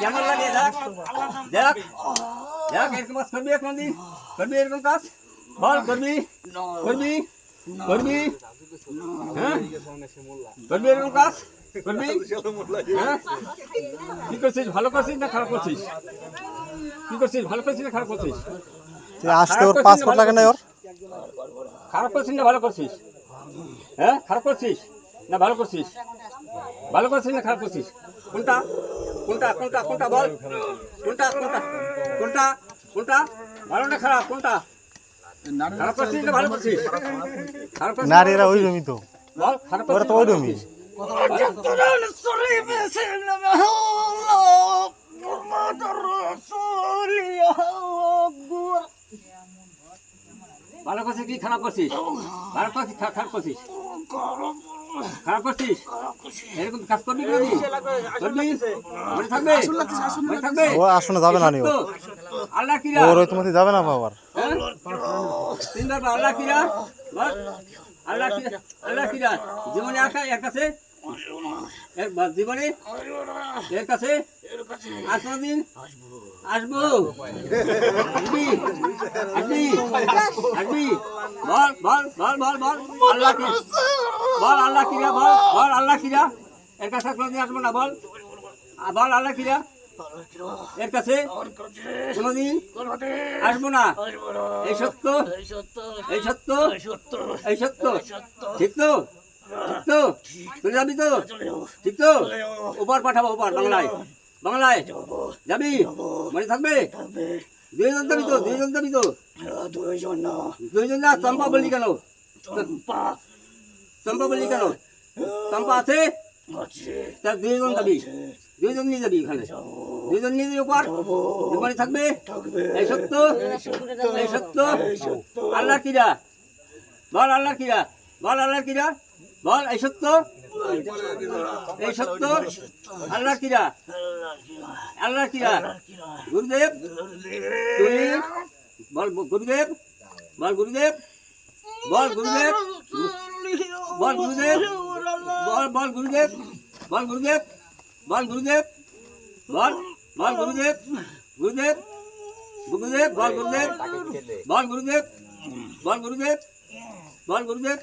কেমন লাগে দেখ দেখ দেখ এরকম কাজ করবি এক দিন? করবি এরকম কাজ? বল করবি? করবি? করবি? হ্যাঁ? করবি এরকম কাজ? করবি? হ্যাঁ? কি করছিস? ভালো করছিস না খারাপ করছিস? কি করছিস? ভালো করছিস না খারাপ করছিস? আসতে ওর পাসপোর্ট লাগে না ওর? খারাপ করছিস না ভালো করছিস? হ্যাঁ? খারাপ করছিস না ভালো করছিস? ভালো করছিস না খারাপ করছিস? কোনটা? কোনটা কোনটা কোনটা বল? কোনটা কোনটা কোনটা কোনটা? ভালো না খারাপ কোনটা? খারাপ করছিস না ভালো করছিস? খারাপ না নারীরা ভালো ওই? রমি তো। বল খারাপ ওরা তো ওই ভালো ভালো করছিস কি খারাপ করছিস? ভালো করছিস খারাপ করছিস? খারাপ করছিস? এরকম কাজ করবি করবি? থাকবে? থাকবে? ও আসনে যাবে না নি ও। আল্লাহ কিরা? ওর ওই তোমাদের যাবে না বাবার। হ্যাঁ? তিনবার আল্লাহ কিরা? আল্লাহ কিরা? আল্লাহ কিরা? জীবনে আঁকা এর কাছে? জীবনে? এর কাছে? আর কোনদিন? আসব আসবি। আসবি আসবি বল বল বল বল বল। আল্লাহ বল, আল্লাহ কিরা বল বল, আল্লাহ কিরা এর কাছে কোনদিন আসব না, বল। বল, আল্লাহ কিরা এর কাছে কোনদিন আসব না। এই সত্য এই সত্য এই সত্য। ঠিক তো? ঠিক তো? যাবি তো? ঠিক তো? উপর পাঠাবো, উপর, বাংলায়। বাংলায়। যাবি? মনে থাকবে? দুইজন যাবি তো দুইজন যাবি তো। দুইজন না। চম্পা বললি কেন? চম্পা। বললি কেন? চম্পা আছে? তা দুইজন যাবি? দুইজন নিয়ে যাবি এখানে? দুইজন নিয়ে যাবি উপর মনে থাকবে? এই সত্য? এই সত্য। আল্লাহ কিরা? বল আল্লাহ কিরা? বল আল্লাহ কিরা? বল এই সত্য এই সত্য আল্লাহ কিরা আল্লাহ কিরা গুরুদেব বল গুরুদেব বল গুরুদেব বল গুরুদেব বল গুরুদেব বল বল গুরুদেব বল গুরুদেব বল গুরুদেব বল বল গুরুদেব গুরুদেব গুরুদেব বল গুরুদেব বল গুরুদেব বল গুরুদেব বল গুরুদেব